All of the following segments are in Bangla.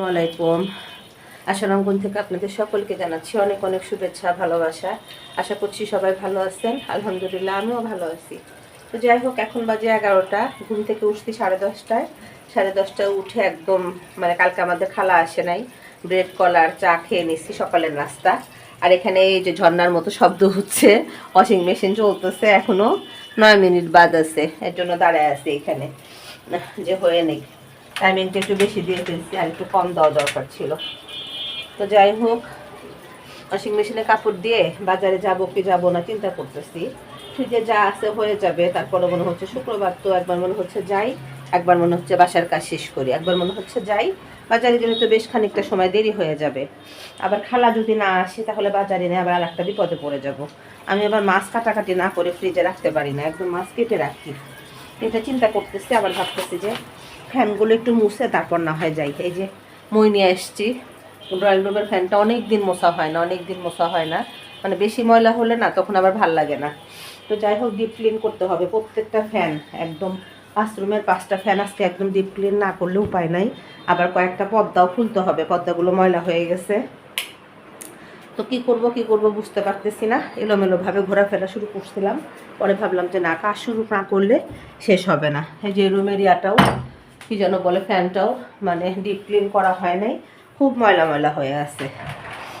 আসসালামু আলাইকুম আশারঙ্গন থেকে আপনাদের সকলকে জানাচ্ছি অনেক অনেক শুভেচ্ছা, ভালোবাসা। আশা করছি সবাই ভালো আছেন। আলহামদুলিল্লাহ, আমিও ভালো আছি। তো যাই হোক, এখন বাজে এগারোটা। ঘুম থেকে উঠছি সাড়ে দশটায়। সাড়ে দশটায় উঠে একদম মানে কালকে আমাদের খালা আসে নাই। ব্রেড কলার চা খেয়ে নিচ্ছি সকালের নাস্তা। আর এখানে এই যে ঝর্নার মতো শব্দ হচ্ছে ওয়াশিং মেশিন চলতেছে এখনও নয় মিনিট বাদ আছে, এর জন্য দাঁড়ায় আছে এখানে। যে হয়ে নেই। টাইমিংটা একটু বেশি দিয়ে ফেলছি আর একটু কম দেওয়া দরকার ছিল। তো যাই হোক ওয়াশিং মেশিনে কাপড় দিয়ে বাজারে যাব কি যাব না চিন্তা করতেছি। ফ্রিজে যা আছে হয়ে যাবে তারপরে মনে হচ্ছে শুক্রবার তো একবার মনে হচ্ছে যাই, একবার মনে হচ্ছে বাসার কাজ শেষ করি, একবার মনে হচ্ছে যাই। বাজারে গেলে তো বেশ খানিকটা সময় দেরি হয়ে যাবে। আবার খালা যদি না আসে, তাহলে বাজারে নিয়ে আবার আর একটা বিপদে পড়ে যাব। আমি আবার মাছ কাটাকাটি না করে ফ্রিজে রাখতে পারি না, একদম মাছ কেটে রাখি। এটা চিন্তা করতেছি, আবার ভাবতেছি যে ফ্যানগুলো একটু মুছে তারপর না হয় যাই। এই যে মই নিয়ে এসছি। ড্রয়িং রুমের ফ্যানটা অনেক দিন মোছা হয় না অনেক দিন মোছা হয় না। মানে বেশি ময়লা হলে না, তখন আবার ভালো লাগে না। তো যাই হোক ডিপ ক্লিন করতে হবে। প্রত্যেকটা ফ্যান, একদম বাথরুমের পাঁচটা ফ্যান আজকে একদম ডিপ ক্লিন না করলে উপায় নাই। আবার কয়েকটা পর্দাও খুলতে হবে পর্দাগুলো ময়লা হয়ে গেছে। তো কি করব কি করব বুঝতে পারতেছি না। এলোমেলোভাবে ঘোরাফেরা শুরু করছিলাম। পরে ভাবলাম যে না, কাজ শুরু না করলে শেষ হবে না। এই যে রুমের ইয়াটাও কি যেন বলে, ফ্যানটাও মানে ডিপ ক্লিন করা হয় নাই, খুব ময়লা ময়লা হয়ে আছে।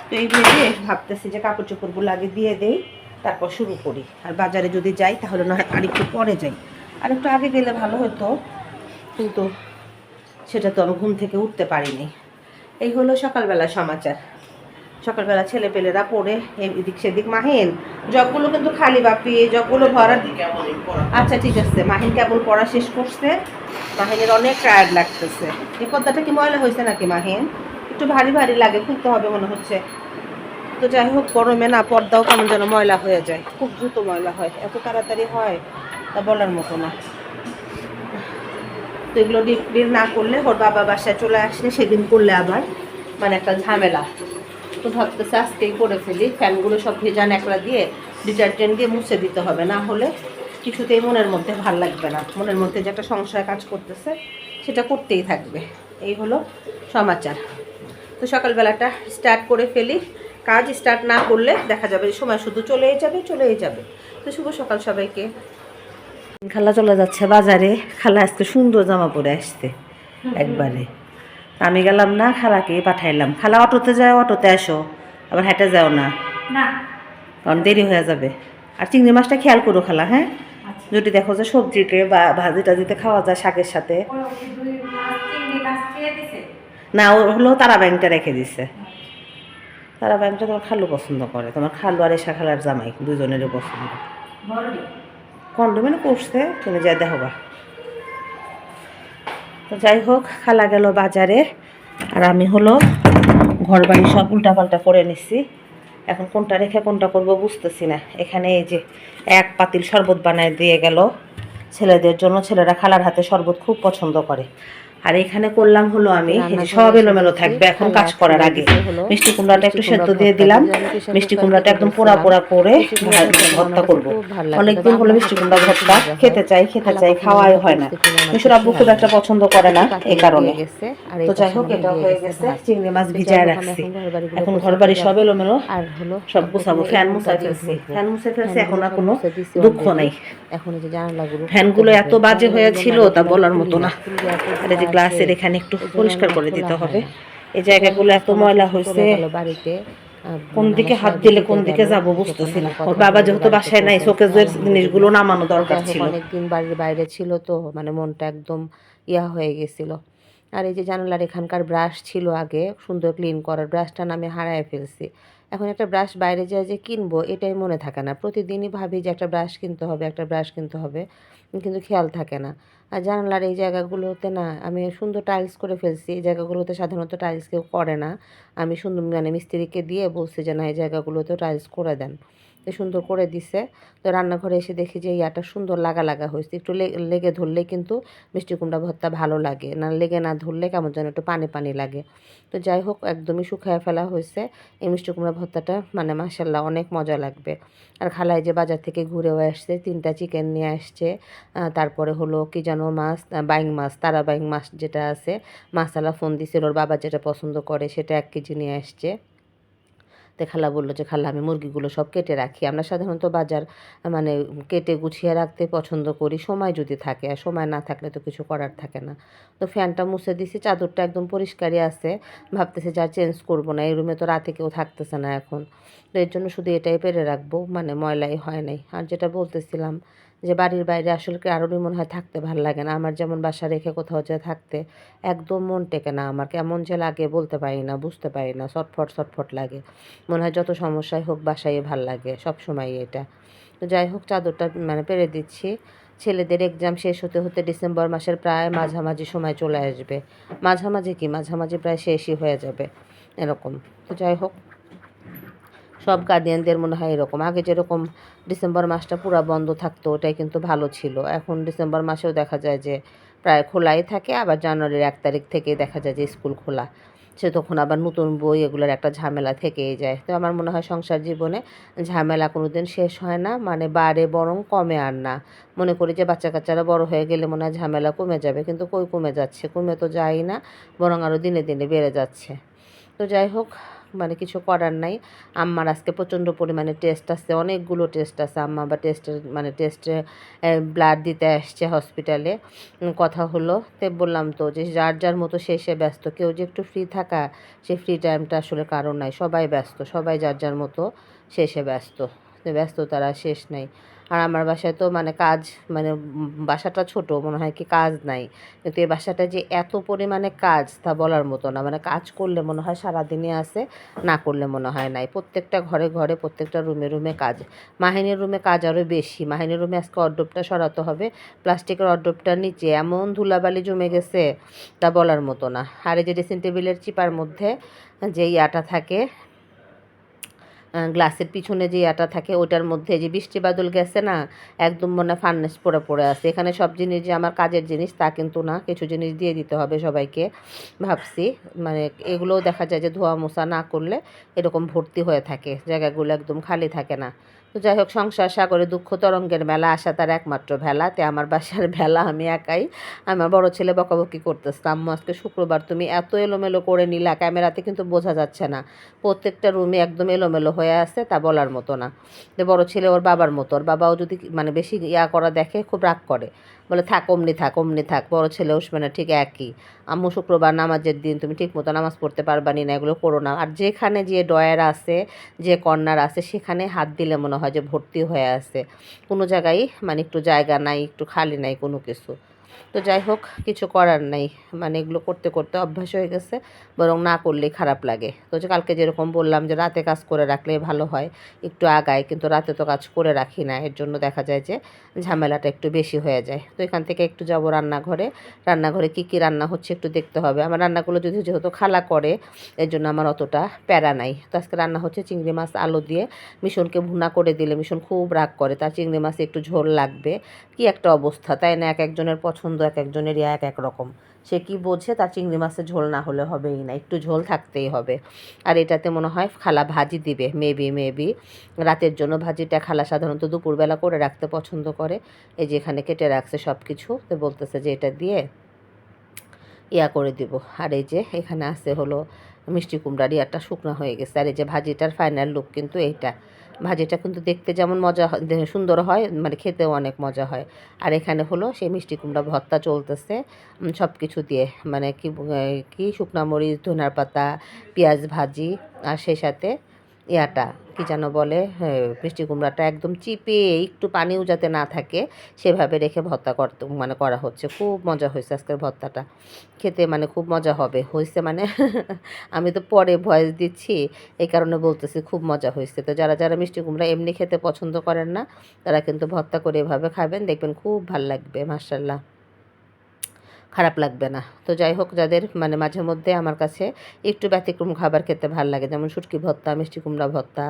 তো এই ভেবে ভাবতেছি যে কাপড় চোপড়গুলো আগে দিয়ে দেই, তারপর শুরু করি। আর বাজারে যদি যাই, তাহলে না হয় আরেকটু পরে যাই। আর একটু আগে গেলে ভালো হতো, কিন্তু সেটা তো আমি ঘুম থেকে উঠতে পারিনি। এই হলো সকালবেলা সমাচার। সকালবেলা ছেলে পেলেরা পড়ে এদিক সেদিক মাহিন। জগগুলো কিন্তু খালি বাপি জগগুলো ভরা আচ্ছা ঠিক আছে। মাহিন কেবল পড়া শেষ করছে। মাহিনের অনেক টায়ার্ড লাগতেছে। এই পর্দাটা কি ময়লা হয়েছে নাকি, মাহিন? একটু ভারী ভারী লাগে, খুলতে হবে মনে হচ্ছে। তো যাই হোক, গরমে না, পর্দাও কেমন যেন ময়লা হয়ে যায়। খুব দ্রুত ময়লা হয়। এত তাড়াতাড়ি হয় তা বলার মতো না। তো এগুলো ডিপ না করলে ওর বাবা বাসায় চলে আসলে সেদিন করলে আবার। মানে একটা ঝামেলা। তো ভাবতেছে আজকেই করে ফেলি। ফ্যানগুলো সব ভেজা ন্যাকড়া দিয়ে ডিটারজেন্ট দিয়ে মুছে দিতে হবে। না হলে কিছুতেই মনের মধ্যে ভালো লাগবে না। মনের মধ্যে যে একটা সংশয় কাজ করতেছে সেটা করতেই থাকবে। এই হলো সমাচার। তো সকালবেলাটা স্টার্ট করে ফেলি। কাজ স্টার্ট না করলে দেখা যাবে সময় শুধু চলেই যাবে চলেই যাবে। তো শুভ সকাল সবাইকে। খালা চলে যাচ্ছে বাজারে। খালা আজকে সুন্দর জামা পরে আসতে একবারে। আমি গেলাম না খালাকে পাঠাইলাম। খালা অটোতে যায় অটোতে আসো। আবার হেঁটে যাও না। কারণ দেরি হয়ে যাবে। আর চিংড়ি মাছটা খেয়াল করো খালা হ্যাঁ? যদি দেখো যে সবজিতে বা ভাজি টাজিতে খাওয়া যায় শাকের সাথে। না ও হলো তারা ব্যাংকটা রেখে দিছে। তারা ব্যাংকটা তোমার খালু পছন্দ করে। তোমার খালু আর এসা খালার জামাই দুজনেরই পছন্দ। বড়ডি কন্ডোমেন্ট করছে তুমি যা দেখো গা তো যাই হোক, খালা গেল বাজারে। আর আমি হলো ঘর বাড়ি সব উল্টাপাল্টা করে নিচ্ছি এখন কোনটা রেখে কোনটা করব বুঝতেছি না। এখানে এই যে এক পাতিল শরবত বানায় দিয়ে গেল। ছেলেদের জন্য ছেলেরা খালার হাতে শরবত খুব পছন্দ করে। আর এখানে করলাম হলো আমি সব এলোমেলো থাকবে। এখন কাজ করার আগে। মিষ্টি কুমড়াটা একটু সেদ্ধ দিয়ে দিলাম। মিষ্টি কুমড়াটা একদম পোড়া পোড়া করে ভর্তা করব। অনেকদিন হলো মিষ্টি কুমড়া ভর্তা খেতে চাই খেতে চাই খাওয়াই হয় না। মিশর আব্বু খুব একটা পছন্দ করে না এই কারণে। তো যাই হোক এটা হয়ে গেছে চিংড়ি মাছ ভিজায় রাখছি। এখন ঘর বাড়ি সব এলোমেলো। আর হলো সব গুছাবো। ফ্যান মুছা ফেলছি। ফ্যান মুছে ফেলছি এখন আর কোনো দুঃখ নাই। এখন এই যে জানালাগুলো ফ্যানগুলো এত বাজে হয়েছিল তা বলার মতো না গ্লাসের এখানে একটু পরিষ্কার করে দিতে হবে। এই জায়গাগুলো এত ময়লা হয়েছে। বাড়িতে কোন দিকে হাত দিলে কোন দিকে যাব বুঝতেছি না। ওর বাবা যেহেতু বাসায় নাই শোকেজের জিনিসগুলো নামানো দরকার ছিল। অনেকদিন বাড়ির বাইরে ছিল তো মানে মনটা একদম ইয়া হয়ে গেছিল। আর এই যে জানালার এখানকার ব্রাশ ছিল আগে সুন্দর ক্লিন করার ব্রাশটা না আমি হারায় ফেলছি। এখন একটা ব্রাশ বাইরে যায় যে কিনবো, এটাই মনে থাকে না। প্রতিদিনই ভাবি যে একটা ব্রাশ কিনতে হবে, একটা ব্রাশ কিনতে হবে। কিন্তু খেয়াল থাকে না। আর জানালার এই জায়গাগুলোতে না, আমি সুন্দর টাইলস করে ফেলছি। এই জায়গাগুলোতে সাধারণত টাইলস কেউ করে না। আমি সুন্দর মানে মিস্ত্রিকে দিয়ে বলছি যে না, এই জায়গাগুলোতেও টাইলস করে দেন। তো সুন্দর করে দিছে। তো রান্নাঘরে এসে দেখি যে ইয়াটা সুন্দর লাগা লাগা হয়েছে। একটু লেগে ধরলে কিন্তু মিষ্টি কুমড়া ভর্তা ভালো লাগে। না লেগে না ধরলে কেমন যেন একটু পানি পানি লাগে। তো যাই হোক, একদমই শুকায় ফেলা হয়েছে। এই মিষ্টি কুমড়া ভর্তাটা মানে মাসাল্লাহ অনেক মজা লাগবে। আর খালায় যে বাজার থেকে ঘুরেও আসছে, তিনটা চিকেন নিয়ে আসছে। তারপরে হলো কি যেন মাছ বাইং মাছ তারা বাইং মাছ যেটা আছে মাসালা ফোন দিছিল। ওর বাবা যেটা পছন্দ করে সেটা এক কেজি নিয়ে আসছে। তো খালা বলল যে, খালা, আমি মুরগিগুলো সব কেটে রাখি। আমরা সাধারণত বাজার মানে কেটে গুছিয়ে রাখতে পছন্দ করি। সময় যদি থাকে, আর সময় না থাকলে তো কিছু করার থাকে না। তো ফ্যানটা মুছে দিছি, চাদরটা একদম পরিষ্কারই আছে। ভাবতেছে যা চেঞ্জ করব না, এই রুমে তো রাতে কেউ থাকতেছে না এখন। তো এর জন্য শুধু এটাই পেরে রাখব মানে ময়লাই হয় নাই। আর যেটা বলতেছিলাম যে বাড়ির বাইরে আসলে কারোরই মনে হয় থাকতে ভালো লাগে না? আমার যেমন বাসা রেখে কোথাও যে থাকতে একদম মন টেকে না আমার। কেমন যে লাগে বলতে পারি না, বুঝতে পারি না, ছটফট ছটফট লাগে। মনে হয় যত সমস্যাই হোক বাসায় ভালো লাগে, সব সময় এটা। তো যাই হোক, চাদরটা মানে পেরে দিচ্ছি। ছেলেদের এক্সাম শেষ হতে হতে ডিসেম্বর মাসের প্রায় মাঝামাঝি সময় চলে আসবে। মাঝামাঝি কি? মাঝামাঝি প্রায় শেষই হয়ে যাবে, এরকম। তো যাই হোক সব গার্ডিয়ানদের মনে হয় এরকম। আগে যেরকম ডিসেম্বর মাসটা পুরো বন্ধ থাকতো, ওটাই কিন্তু ভালো ছিল। এখন ডিসেম্বর মাসেও দেখা যায় যে প্রায় খোলাই থাকে, আবার জানুয়ারির এক তারিখ থেকে দেখা যায় যে স্কুল খোলা। সে তখন আবার নতুন বই এগুলোর একটা ঝামেলা থেকেই যায়। তো আমার মনে হয় সংসার জীবনে ঝামেলা কোনো দিন শেষ হয় না মানে বাড়ে বরং কমে আর না। মনে করি যে বাচ্চা কাচ্চারা বড় হয়ে গেলে মনে হয় ঝামেলা কমে যাবে, কিন্তু কই কমে যাচ্ছে? কমে তো যায় না, বরং আরও দিনে দিনে বেড়ে যাচ্ছে। তো যাই হোক মানে কিছু করার নাই। আম্মার আজকে প্রচণ্ড পরিমাণে টেস্ট আছে, অনেকগুলো টেস্ট আছে। আম্মা আবার টেস্টের মানে টেস্টে ব্লাড দিতে আসছে হসপিটালে কথা হলো, তে বললাম তো যে যার যার মতো সে সে ব্যস্ত। কেউ যে একটু ফ্রি থাকা সেই ফ্রি টাইমটা আসলে কারণ নাই। সবাই ব্যস্ত, সবাই যার যার মতো সে সে ব্যস্ত। ব্যস্ত তারা শেষ নাই। আর আমার বাসায় তো মানে কাজ মানে বাসাটা ছোট, মনে হয় কি কাজ নাই। কিন্তু এই বাসাটা যে এত পরিমাণে কাজ তা বলার মতো না। মানে কাজ করলে মনে হয় সারাদিনই আছে, না করলে মনে হয় নাই। প্রত্যেকটা ঘরে ঘরে, প্রত্যেকটা রুমে রুমে কাজ। মাহিনীর রুমে কাজ আরও বেশি। মাহিনীর রুমে আজকে অড্ডপটা সরাতে হবে। প্লাস্টিকের অড্ডপটার নিচে এমন ধুলাবালি জমে গেছে তা বলার মতো না। আর এই যে ড্রেসিং টেবিলের চিপার মধ্যে যে ইয়াটা থাকে গ্লাসের পিছনে যে এটা থাকে ওটার মধ্যে যে বৃষ্টি বাদল গেছে না, একদম মনে ফার্নেস পড়ে পড়ে আছে। এখানে সব জিনিস যে আমার কাজের জিনিস তা কিন্তু না, কিছু জিনিস দিয়ে দিতে হবে সবাইকে, ভাবছি। মানে এগুলোও দেখা যায় যে ধোয়া মোছা না করলে এরকম ভর্তি হয়ে থাকে, জায়গাগুলো একদম খালি থাকে না। তো যাই হোক, সংসার সাগরে দুঃখ তরঙ্গের মেলা আসা তার একমাত্র ভেলা। তে আমার বাসার ভেলা, আমি একাই। আমার বড় ছেলে বকাবকি করতেছে। আম্মু, আজকে শুক্রবার, তুমি এত এলোমেলো করে নিলা, ক্যামেরাতে কিন্তু বোঝা যাচ্ছে না। প্রত্যেকটা রুমে একদম এলোমেলো হয়ে আছে, তা বলার মতো না। যে বড় ছেলে ওর বাবার মতো, ওর বাবাও যদি মানে বেশি ইয়া করা দেখে, খুব রাগ করে। বলে, থাক, অমনি থাক অমনি থাক, বড় ছেলে উসমানে ঠিক একই। আম্মু শুক্রবার নামাজের দিন, তুমি ঠিক মতো নামাজ পড়তে পারবা না এগুলো করো না। আর যেখানে যে ডয়ার আছে, যে কর্নার আছে, সেখানে হাত দিলে মনে হয় যে ভর্তি হয়ে আছে। কোনো জায়গায় মানে একটু জায়গা নাই, একটু খালি নাই কোনো কিছু। তো যাই হোক, কিছু করার নাই। মানে এগুলো করতে করতে অভ্যাস হয়ে গেছে, বরং না করলেই খারাপ লাগে। তো যে কালকে যেরকম বললাম যে রাতে কাজ করে রাখলে ভালো হয়, একটু আগায়, কিন্তু রাতে তো কাজ করে রাখি না। এর জন্য দেখা যায় যে ঝামেলাটা একটু বেশি হয়ে যায়। তো এখান থেকে একটু যাব রান্নাঘরে। রান্নাঘরে কি কি রান্না হচ্ছে একটু দেখতে হবে। আমার রান্নাগুলো যদি যেহেতু খালা করে, এর জন্য আমার অতটা প্যারা নাই। তো আজকে রান্না হচ্ছে চিংড়ি মাছ, আলু দিয়ে। মিশনকে ভুনা করে দিলে মিশন খুব রাগ করে, তার চিংড়ি মাছে একটু ঝোল লাগবে। কি একটা অবস্থা, তাই না? এক একজনের পছন্দ এক একজনেরই এক এক রকম। সে কি বোঝে তার চিংড়ি মাছের ঝোল না হলে হবেই না, একটু ঝোল থাকতেই হবে। আর এটাতে মনে হয় খালা ভাজি দিবে মেবি মেবি রাতের জন্য ভাজিটা খালা সাধারণত দুপুরবেলা করে রাখতে পছন্দ করে। এই যে এখানে কেটে রাখছে সব কিছু তো বলতেছে যে এটা দিয়ে ইয়া করে দিব। আর এই যে এখানে আছে হলো মিষ্টি কুমড়ার ইয়াটা শুকনো হয়ে গেছে। আর এই যে ভাজিটার ফাইনাল লুক কিন্তু এইটা। ভাজিটা কিন্তু দেখতে যেমন মজা সুন্দর হয় মানে খেতেও অনেক মজা হয়। আর এখানে হলো সেই মিষ্টি কুমড়া ভর্তা চলতেছে সব কিছু দিয়ে মানে কি কি শুকনা মরিচ ধনার পাতা পেঁয়াজ ভাজি, আর সেই সাথে ইয়াটা কি যেন বলে হ্যাঁ, মিষ্টি কুমড়াটা একদম চিপে একটু পানিও যাতে না থাকে সেভাবে রেখে ভর্তা করতে মানে করা হচ্ছে। খুব মজা হয়েছে আজকের ভর্তাটা। খেতে মানে খুব মজা হবে। হয়েছে মানে আমি তো পরে ভয়েস দিচ্ছি এই কারণে বলতেছি খুব মজা হয়েছে। তো যারা যারা মিষ্টি কুমড়া এমনি খেতে পছন্দ করেন না তারা কিন্তু ভর্তা করে এভাবে খাবেন দেখবেন খুব ভালো লাগবে মার্শাল্লাহ খারাপ লাগবে না। তো যাই হোক যাদের মানে মাঝে মধ্যে আমার কাছে একটু ব্যতিক্রম খাবার খেতে ভালো লাগে যেমন শুটকি ভর্তা মিষ্টি কুমড়া ভর্তা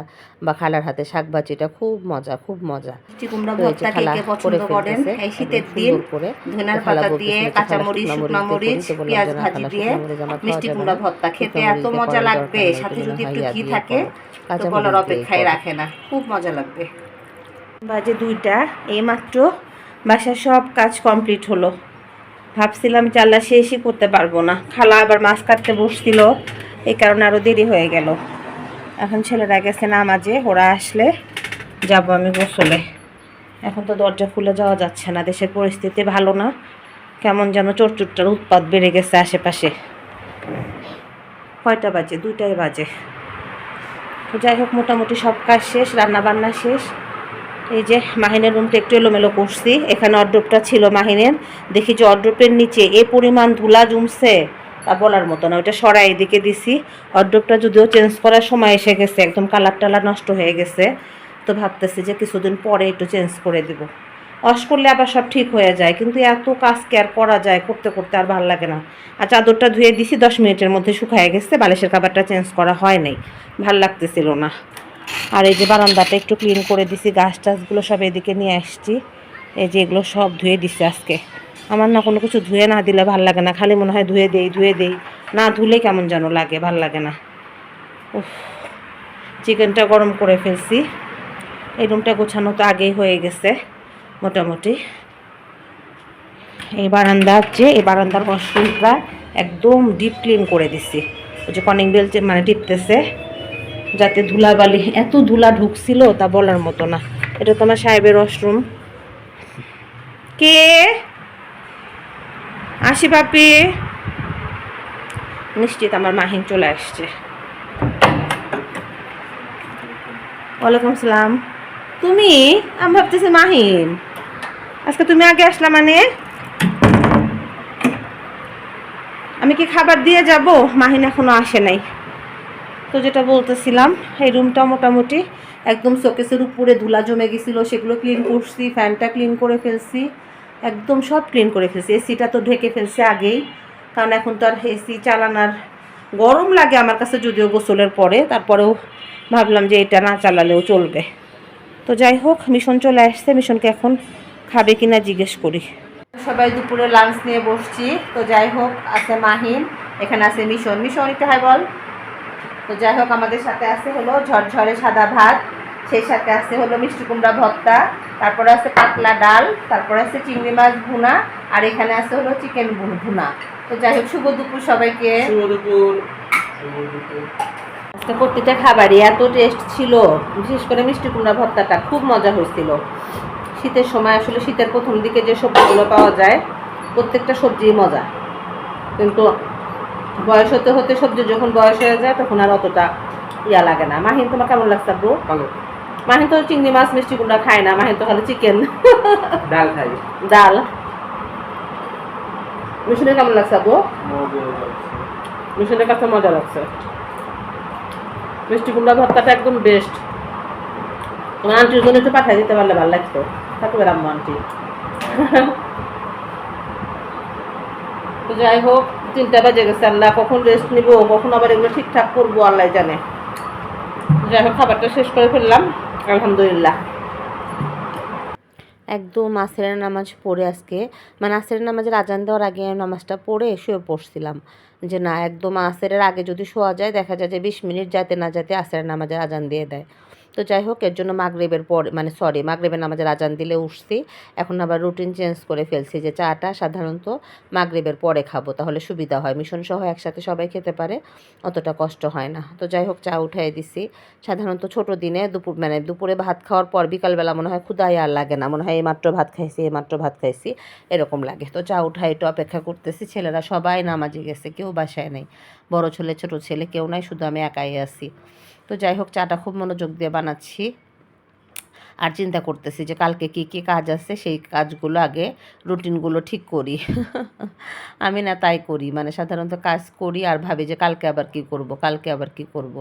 বা খালার হাতে শাক ভাজিটা খুব মজা খুব মজা। মিষ্টি কুমড়া ভর্তা কে পছন্দ করেন? এই শীতের দিন ধনের পাতা দিয়ে কাঁচা মরিচ শুকনা মরিচ পেঁয়াজ ভাজি দিয়ে মিষ্টি কুমড়া ভর্তা খেতে এত মজা লাগবে সাথে যদি একটু ঘি থাকে তো বলার অপেক্ষায় রাখে না খুব মজা লাগবে। বাজে দুইটা এইমাত্র বাসার সব কাজ কমপ্লিট হলো। ভাবছিলাম চাল্লা শেষই করতে পারব না। খালা আবার মাছ কাটতে বসছিল, এই কারণে আরও দেরি হয়ে গেল। এখন ছেলেরা গেছে নামাজে, ওরা আসলে যাব আমি গোসলে। এখন তো দরজা খুলে যাওয়া যাচ্ছে না, দেশের পরিস্থিতি ভালো না। কেমন যেন চোরচুরটার উৎপাত বেড়ে গেছে আশেপাশে। কয়টা বাজে? দুইটাই বাজে। তো যাই হোক, মোটামুটি সব কাজ শেষ রান্না বান্না শেষ। এই যে মাহিনের রুমটা একটু এলোমেলো করছি। এখানে অড্রপটা ছিল মাহিনের। দেখি যে অড্রপের নিচে এ পরিমাণ ধুলা জমছে তা বলার মতো না, ওইটা সরাই এদিকে দিছি। অড্রপটা যদিও চেঞ্জ করার সময় এসে গেছে, একদম কালার টালার নষ্ট হয়ে গেছে। তো ভাবতেছি যে কিছুদিন পরে একটু চেঞ্জ করে দিব। ওয়াশ করলে আবার সব ঠিক হয়ে যায়, কিন্তু এত কাজ কি আর করা যায়, করতে করতে আর ভালো লাগে না। আর চাদরটা ধুয়ে দিছি, দশ মিনিটের মধ্যে শুকায় গেছে, বালিশের খাবারটা চেঞ্জ করা হয় নাই। ভালো লাগতেছিল না। আর এই যে বারান্দাটা একটু ক্লিন করে দিছি, গাছ টাছগুলো সব এদিকে নিয়ে আসছি। এই যে এগুলো সব ধুয়ে দিছি আজকে। আমার না কোনো কিছু ধুয়ে না দিলে ভালো লাগে না, খালি মনে হয় ধুয়ে দেই ধুয়ে দেই। না ধুলে কেমন যেন লাগে, ভালো লাগে না। উফ চিকেনটা গরম করে ফেলছি। এই রুমটা গোছানো তো আগেই হয়ে গেছে, মোটামুটি। এই বারান্দা হচ্ছে, এই বারান্দার ওয়াশরুমটা একদম ডিপ ক্লিন করে দিছি। ওই যে কনিং বেল মানে টিপতেছে। যাতে ধুলাবালি, এত ধুলা ঢুকছিল তা বলার মতো না। এটা তো আমার সাহেবের ওয়াশরুম কে? আসি বাপি নিশ্চিত আমার মাহিন চলে আসছে। ওয়ালাইকুম সালাম তুমি? আমি ভাবতেছি মাহিন। আজকে তুমি আগে আসলা মানে? আমি কি খাবার দিয়ে যাব? মাহিন এখনও আসে নাই। তো যেটা বলতেছিলাম, এই রুমটা মোটামুটি একদম শোকেসের উপরে ধুলা জমে গেছিল, সেগুলো ক্লিন করছি ফ্যানটা ক্লিন করে ফেলছি, একদম সব ক্লিন করে ফেলছি। এসিটা তো ঢেকে ফেলছে আগেই, কারণ এখন তো আর এসি চালানোর গরম লাগে আমার কাছে, যদিও গোসলের পরে, তারপরেও ভাবলাম যে এটা না চালালেও চলবে। তো যাই হোক মিশন চলে আসছে মিশনকে এখন খাবে কিনা জিজ্ঞেস করি। সবাই দুপুরে লাঞ্চ নিয়ে বসছি, তো যাই হোক, আছে মাহিন, এখানে আছে মিশন মিশন একটু হাই বল। তো যাই হোক আমাদের সাথে আছে হলো ঝরঝরে সাদা ভাত সেই সাথে আছে হলো মিষ্টি কুমড়া ভর্তা তারপরে আছে পাতলা ডাল তারপরে আছে চিংড়ি মাছ ভুনা আর এখানে আছে হলো চিকেন ভুনা তো যাই হোক শুভ দুপুর সবাইকে। শুভ দুপুর। আজকে প্রতিটা খাবারই এত টেস্ট ছিল বিশেষ করে মিষ্টি কুমড়া ভর্তাটা খুব মজা হয়েছিল। শীতের সময় আসলে শীতের প্রথম দিকে যে সবজিগুলো পাওয়া যায় প্রত্যেকটা সবজিই মজা। কিন্তু বয়স হতে হতে সবজি যখন বয়স হয়ে যায় তখন আর অতটা ইয়া লাগে না। মাহিন তোমার কেমন লাগছে ব্রো ভালো। মাহিন তো চিংড়ি মাছ মিষ্টি কুমড়া খায় না মাহিন তো খালি চিকেন ডাল খাই ডাল। মিশনের কেমন লাগছে ব্রো মিশনের কাছে মজা লাগছে। মিষ্টি কুমড়া ভর্তাটা একদম বেস্ট তোমার আন্টির জন্য একটু পাঠিয়ে দিতে পারলে ভালো লাগতো। থাকবে রাম্মু আন্টি। তো যাই হোক তিনটা বাজে গেছে, আল্লাহ কখন রেস্ট নিব, কখন আবার এগুলো ঠিকঠাক করব, আল্লাহ জানে। যাই হোক, খাবারটা শেষ করে ফেললাম, আলহামদুলিল্লাহ। একদম আসরের নামাজ পড়ে আজকে মানে আসরের নামাজের আজান দেওয়ার আগে নামাজটা পড়ে শুয়ে পড়ছিলাম। যে না, একদম আসরের আগে যদি শোয়া যায়, দেখা যায় যে বিশ মিনিট যাতে না যাতে আসরের নামাজের আজান দিয়ে দেয়। তো যাই হোক, এর জন্য মাগরেবের পর মানে সরি মাগরেবের নামাজের আজান দিলে উঠছি। এখন আবার রুটিন চেঞ্জ করে ফেলছি যে চাটা সাধারণত মাগরেবের পরে খাব, তাহলে সুবিধা হয়। মিশন সহ একসাথে সবাই খেতে পারে, অতটা কষ্ট হয় না। তো যাই হোক, চা উঠাই দিছি। সাধারণত ছোট দিনে দুপুর মানে দুপুরে ভাত খাওয়ার পর বিকালবেলা মনে হয় ক্ষুদাই আর লাগে না। মনে হয় এইমাত্র ভাত খাইছি এইমাত্র ভাত খাইছি, এরকম লাগে। তো চা উঠাই, একটু অপেক্ষা করতেছি। ছেলেরা সবাই নামাজে গেছে, কেউ বাসায় নেই। বড় ছেলে, ছোট ছেলে, কেউ নাই, শুধু আমি একাই আছি। তো যাই হোক চাটা খুব মনোযোগ দিয়ে বানাচ্ছি। আর চিন্তা করতেছি যে কালকে কি কি কাজ আছে, সেই কাজগুলো আগে রুটিনগুলো ঠিক করি। আমি না তাই করি মানে সাধারণত কাজ করি আর ভাবি যে কালকে আবার কি করব, কালকে আবার কি করব,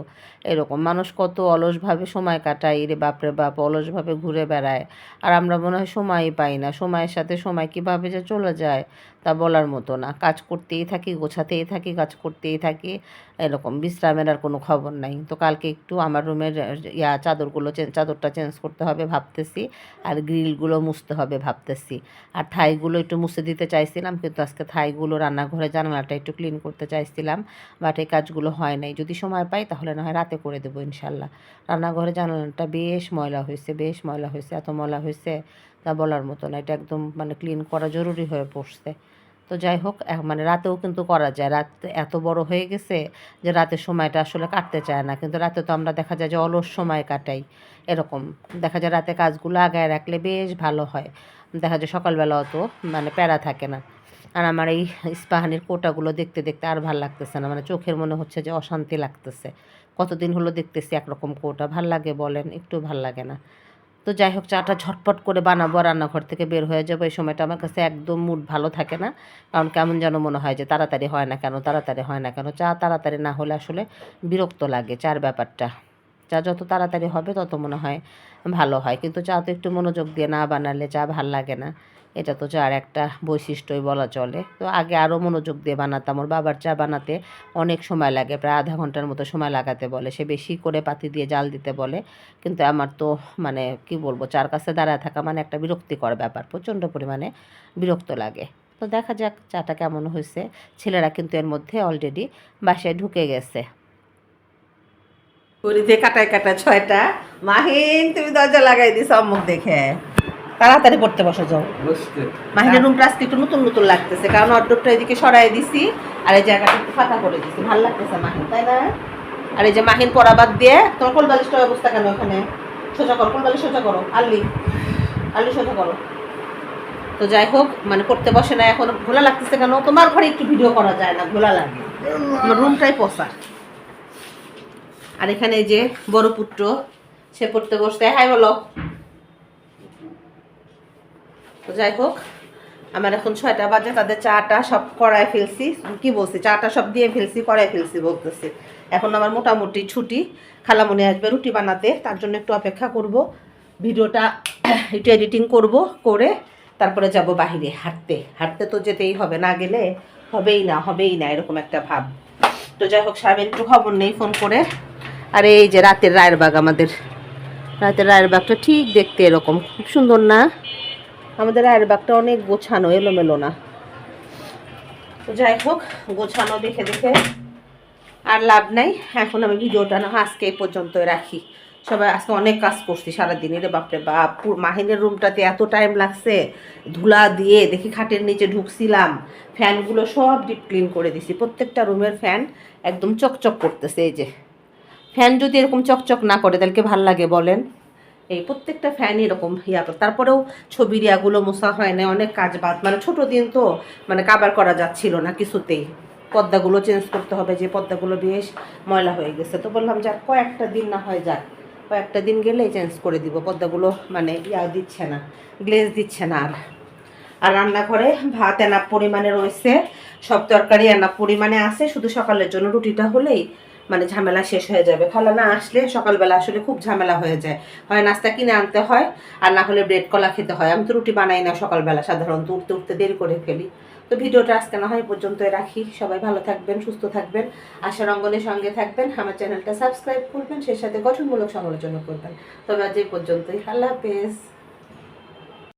এরকম। মানুষ কত অলসভাবে সময় কাটায়, রে বাপরে বাপ, অলসভাবে ঘুরে বেড়ায়। আর আমরা মনে হয় সময়ই পাই না, সময়ের সাথে সময় কীভাবে যে চলে যায় তা বলার মতো না। কাজ করতেই থাকি, গোছাতেই থাকি, কাজ করতেই থাকি, এরকম। বিশ্রামের আর কোনো খবর নাই। তো কালকে একটু আমার রুমের ইয়া, চাদরগুলো চাদরটা চেঞ্জ করতে হবে ভাবতেছি, আর গ্রিলগুলো মুছতে হবে ভাবতেছি। আর থাইগুলো একটু মুছে দিতে চাইছিলাম, কিন্তু আজকে থাইগুলো রান্নাঘরে জানালাটা একটু ক্লিন করতে চাইছিলাম বাট এই কাজগুলো হয় নাই। যদি সময় পাই, তাহলে না হয় রাতে করে দেবো ইনশাল্লাহ রান্নাঘরে জানালাটা বেশ ময়লা হয়েছে, বেশ ময়লা হয়েছে, এত ময়লা হয়েছে তা বলার মতো না। এটা একদম মানে ক্লিন করা জরুরি হয়ে পড়ছে। তো যাই হোক মানে রাতেও কিন্তু করা যায়। রাত এত বড় হয়ে গেছে যে রাতের সময়টা আসলে কাটতে চায় না। কিন্তু রাতে তো আমরা দেখা যায় যে অলস সময় কাটাই এরকম। দেখা যায় রাতে কাজগুলো আগায় রাখলে বেশ ভালো হয়। দেখা যায় সকালবেলা অত মানে প্যারা থাকে না। আর আমার এই ইস্পাহানির কোটাগুলো দেখতে দেখতে আর ভালো লাগতেছে না। মানে চোখের মনে হচ্ছে যে অশান্তি লাগতেছে। কতদিন হলো দেখতেছি একরকম কোটা। ভালো লাগে বলেন, একটু ভালো লাগে না। তো যাই হোক, চাটা ঝটপট করে বানাবো রান্নাঘর থেকে বের হয়ে যাব। এই সময়টা আমার কাছে একদম মুড ভালো থাকে না। কারণ কেমন যেন মনে হয় যে তাড়াতাড়ি হয় না কেন, তাড়াতাড়ি হয় না কেন। চা তাড়াতাড়ি না হলে আসলে বিরক্ত লাগে চার ব্যাপারটা। চা যত তাড়াতাড়ি হবে তত মনে হয় ভালো হয়। কিন্তু চা তো একটু মনোযোগ দিয়ে না বানালে চা ভালো লাগে না। এটা তো চার একটা বৈশিষ্ট্যই বলা চলে। তো আগে আরও মনোযোগ দিয়ে বানাতাম। ওর বাবার চা বানাতে অনেক সময় লাগে, প্রায় আধা ঘণ্টার মতো সময় লাগাতে বলে। সে বেশি করে পাতি দিয়ে জাল দিতে বলে। কিন্তু আমার তো মানে কি বলব, চার কাছে দাঁড়ায় থাকা মানে একটা বিরক্তিকর ব্যাপার। প্রচণ্ড পরিমাণে বিরক্ত লাগে। তো দেখা যাক চাটা কেমন হয়েছে। ছেলেরা কিন্তু এর মধ্যে অলরেডি বাসায় ঢুকে গেছে। কাটায় কাটা ছয়টা। মাহিন, তুমি দরজা লাগাই দিস অমুক দেখে। তাড়াতাড়ি পড়তে বসে যাও। মাহিনের রুমটা আজকে একটু নতুন নতুন লাগতেছে কারণ অর্ডারটা এদিকে সরাই দিছি আর এই জায়গাটা একটু ফাঁকা করে দিছি। ভালো লাগতেছে মাহিন তাই না? আর এই যে মাহিন পড়া বাদ দিয়ে তোমার কোলবালিশটা অবস্থা কেন ওখানে সোজা করো কোলবালিশ সোজা করো আল্লি। আল্লি সোজা করো। তো যাই হোক মানে পড়তে বসে না এখন ঘোলা লাগতেছে কেন? তোমার ঘরে একটু ভিডিও করা যায় না ঘোলা লাগে। আমার রুমটাই পচা। আর এখানে যে বড় পুত্র সে পড়তে বসতে হাই বলো। তো যাই হোক, আমার এখন ছয়টা বাজে, তাদের চাটা সব করায় ফেলছি। কি বলছি, চাটা সব দিয়ে ফেলছি, করায় ফেলছি বলতেছি। এখন আমার মোটামুটি ছুটি, খালামনি আসবে রুটি বানাতে, তার জন্য একটু অপেক্ষা করব। ভিডিওটা একটু এডিটিং করব, করে তারপরে যাব বাহিরে হাঁটতে। হাঁটতে তো যেতেই হবে, না গেলে হবেই না হবেই না, এরকম একটা ভাব। তো যাই হোক, সাহেব একটু খবর নেই ফোন করে। আর এই যে রাতের রায়ের বাগ আমাদের। রাতের রায়ের বাগটা ঠিক দেখতে এরকম, খুব সুন্দর না? আমাদের রায়ের বাগটা অনেক গোছানো, এলোমেলো না। তো যাই হোক, গোছানো দেখে দেখে আর লাভ নাই। এখন আমি ভিডিওটা না আজকে এই পর্যন্ত রাখি। সবাই আজকে অনেক কাজ করছি সারাদিন। রে বাপরে বাপ মাহিনের রুমটাতে এত টাইম লাগছে। ধুলা দিয়ে দেখি খাটের নিচে ঢুকছিলাম। ফ্যানগুলো সব ডিপ ক্লিন করে দিছি। প্রত্যেকটা রুমের ফ্যান একদম চকচক করতেছে এই যে। ফ্যান যদি এরকম চকচক না করে, তাহলে ভালো লাগে বলেন? এই প্রত্যেকটা ফ্যান এরকম ইয়া করে। তারপরেও ছবির ইয়াগুলো মোছা হয় না অনেক কাজ বাদ। মানে ছোটো দিন তো মানে কাবার করা যাচ্ছিল না কিছুতেই। পর্দাগুলো চেঞ্জ করতে হবে, যে পর্দাগুলো বেশ ময়লা হয়ে গেছে। তো বললাম, যাক, কয়েকটা দিন না হয় যাক। কয়েকটা দিন গেলেই চেঞ্জ করে দিব। পর্দাগুলো মানে ইয়া দিচ্ছে না গ্লেজ দিচ্ছে না আর। আর রান্নাঘরে ভাত এনাপ পরিমাণে রয়েছে। সব তরকারি এনাপ পরিমাণে আছে। শুধু সকালের জন্য রুটিটা হলেই মানে ঝামেলা শেষ হয়ে যাবে। খালা না আসলে সকালবেলা আসলে খুব ঝামেলা হয়ে যায়। হয় নাস্তা কিনে আনতে হয়, আর না হলে ব্রেড কলা খেতে হয়। আমি তো রুটি বানাই না সকালবেলা, সাধারণত উঠতে উঠতে দেরি করে ফেলি। তো ভিডিওটা আজকে না হয় পর্যন্ত রাখি। সবাই ভালো থাকবেন, সুস্থ থাকবেন। আশা রঙ্গনের সঙ্গে থাকবেন। আমার চ্যানেলটা সাবস্ক্রাইব করবেন, সেই সাথে গঠনমূলক সমালোচনা করবেন। তবে আজ এই পর্যন্তই। আল্লাহ হাফেজ।